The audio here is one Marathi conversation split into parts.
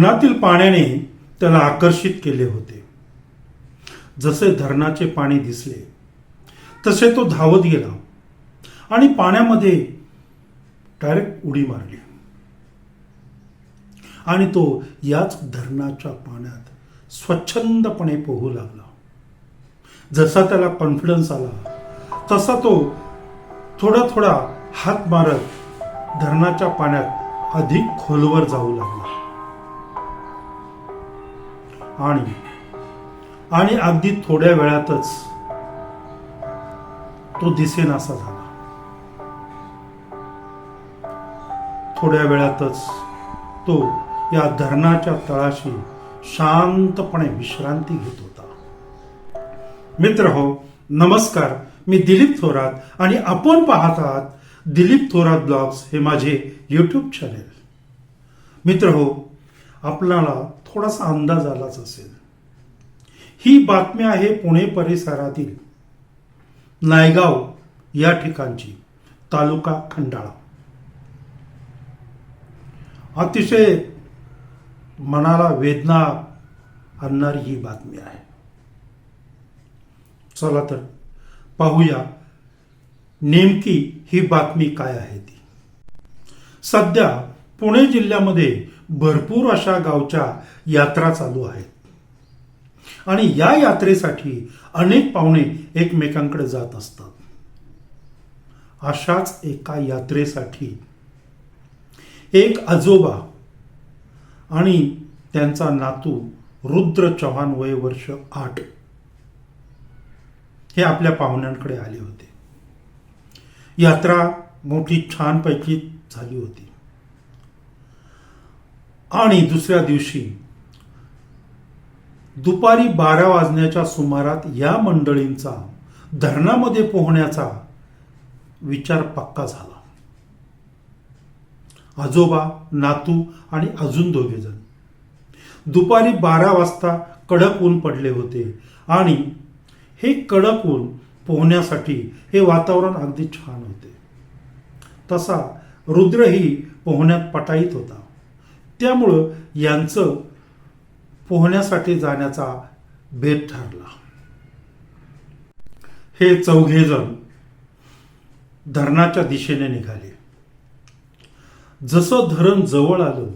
धरणातील पाण्याने त्याला आकर्षित केले होते. जसे धरणाचे पाणी दिसले तसे तो धावत गेला आणि पाण्यामध्ये डायरेक्ट उडी मारली. आणि तो याच धरणाच्या पाण्यात स्वच्छंदपणे पोहू लागला. जसा त्याला कॉन्फिडन्स आला तसा तो थोडा थोडा हात मारत धरणाच्या पाण्यात अधिक खोलवर जाऊ लागला. आणि आणि अगदी थोड्या वेळातच तो दिसेनासा झाला. थोड्या वेळातच तो या धरणाच्या तळाशी शांतपणे विश्रांती घेत होता. मित्र हो नमस्कार मी दिलीप थोरात आणि आपण पाहत आहात दिलीप थोरात ब्लॉग्स हे माझे युट्यूब चॅनेल मित्र हो आपल्याला थोडासा अंदाज आलाच असेल. ही बातमी आहे पुणे परिसरातील नायगाव या ठिकाणची तालुका खंडाळा. अतिशय मनाला वेदना आणणारी ही बातमी आहे. चला तर पाहूया नेमकी ही बातमी काय आहे ती. सध्या पुणे जिल्ह्यामध्ये भरपूर अशा गावच्या यात्रा चालू आहेत. आणि या यात्रेसाठी अनेक पाहुणे एकमेकांकडे जात असतात. अशाच एका यात्रेसाठी एक आजोबा आणि त्यांचा नातू रुद्र चव्हाण वय वर्ष आठ हे आपल्या पाहुण्यांकडे आले होते. यात्रा मोठी छानपैकी झाली होती. आणि दुसऱ्या दिवशी दुपारी बारा वाजण्याच्या सुमारात या मंडळींचा धरणामध्ये पोहण्याचा विचार पक्का झाला. आजोबा नातू आणि अजून दोघे जण. दुपारी बारा वाजता कडक ऊन पडले होते आणि हे कडक ऊन पोहण्यासाठी हे वातावरण अगदी छान होते. तसा रुद्रही पोहण्यात पटाईत होता. त्यामुळं यांचं पोहण्यासाठी जाण्याचा बेत ठरला. हे चौघेजण धरणाच्या दिशेने निघाले. जसं धरण जवळ आलं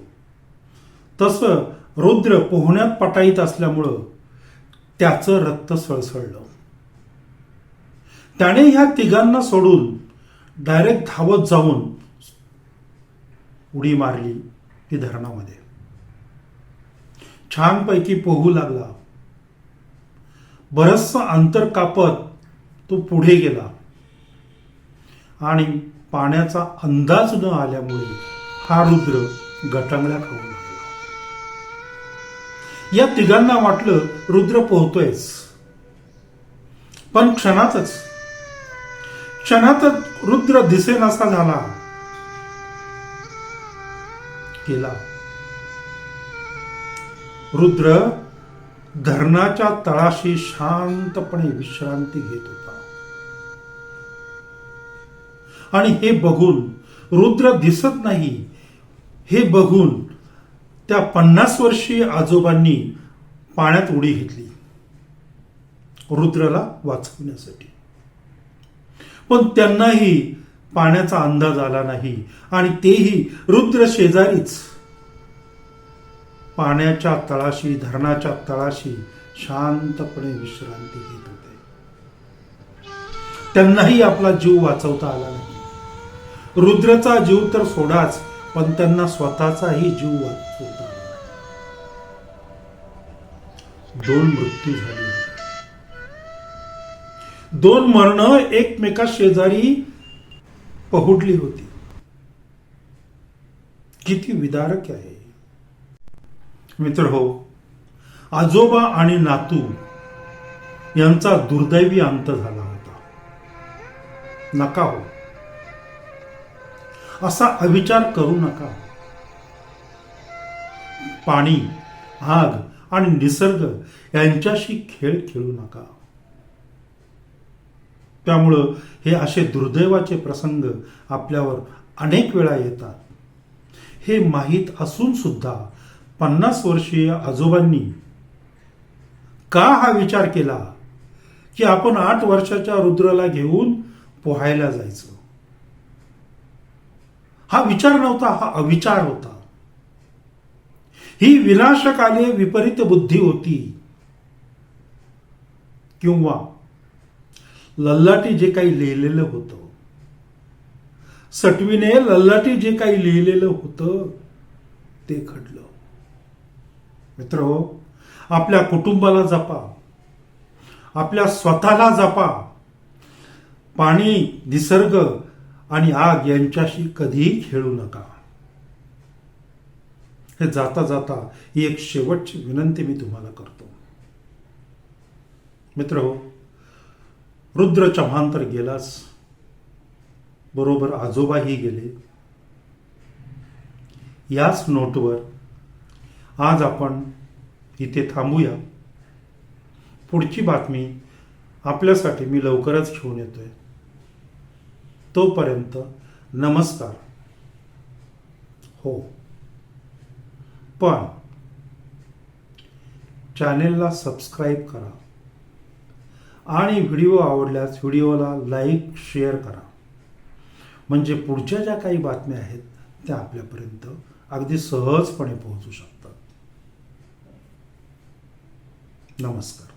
तसं रुद्र पोहण्यात पटाईत असल्यामुळं त्याचं रक्त सळसळलं. त्याने ह्या तिघांना सोडून डायरेक्ट धावत जाऊन उडी मारली. ती धरणामध्ये. छानपैकी पोहू लागला. बरचसं अंतर कापत तो पुढे गेला. आणि पाण्याचा अंदाज न आल्यामुळे हा रुद्र गटांगळ्या खाऊ लागला. या तिघांना वाटलं रुद्र पोहतोयच. पण क्षणातच क्षणातच रुद्र दिसेनासा झाला. केला. रुद्र धरणाच्या तळाशी शांतपणे विश्रांती घेत होता. आणि हे बघून रुद्र दिसत नाही. हे बघून त्या पन्नास वर्षीय आजोबांनी पाण्यात उडी घेतली. रुद्रला वाचवण्यासाठी. पण त्यांनाही पाण्याचा अंदाज आला नाही. आणि तेही रुद्र शेजारीच. पाण्याच्या तळाशी धरणाच्या तळाशी शांतपणे विश्रांती घेत होते. त्यांनाही आपला जीव वाचवता आला नाही. रुद्रचा जीव तर सोडाच पण त्यांना स्वतःचाही जीव वाचवता आला दोन मृत्यू झाले दोन मरण एकमेका शेजारी पहुडली होती. किती विदारक आहे. मित्र हो आजोबा आणि नातू यांचा दुर्दैवी अंत झाला होता. नका हो. असा अविचार करू नका. पाणी आग आणि निसर्ग यांच्याशी खेळ खेळू नका. त्यामुळं हे असे दुर्दैवाचे प्रसंग आपल्यावर अनेक वेळा येतात. हे माहीत असून सुद्धा पन्नास वर्षीय आजोबांनी का हा विचार केला की आपण आठ वर्षाच्या रुद्राला घेऊन पोहायला जायचं? हा विचार नव्हता हा अविचार होता. ही विनाशकाले विपरीत बुद्धी होती. किंवा लल्लाटी जे काही लिहिलेलं होतं. सटवीने लल्लाटी जे काही लिहिलेलं होतं ते घडलं. मित्र आपल्या कुटुंबाला जपा. आपल्या स्वतःला जपा. पाणी निसर्ग आणि आग यांच्याशी कधीही खेळू नका. हे जाता जाता ही एक शेवटची विनंती मी तुम्हाला करतो. मित्र रुद्र चव्हाण तर गेलाच बरोबर आजोबाही गेले. याच नोटवर आज आपण इथे थांबूया. पुढची बातमी आपल्यासाठी मी लवकरच घेऊन येतोय. तोपर्यंत नमस्कार. हो. पण चॅनेलला सबस्क्राईब करा. आणि व्हिडिओ आवडल्यास व्हिडिओला लाईक शेअर करा. म्हणजे पुढच्या ज्या काही बातम्या आहेत त्या आपल्यापर्यंत अगदी सहजपणे पोहोचू शकतात. नमस्कार.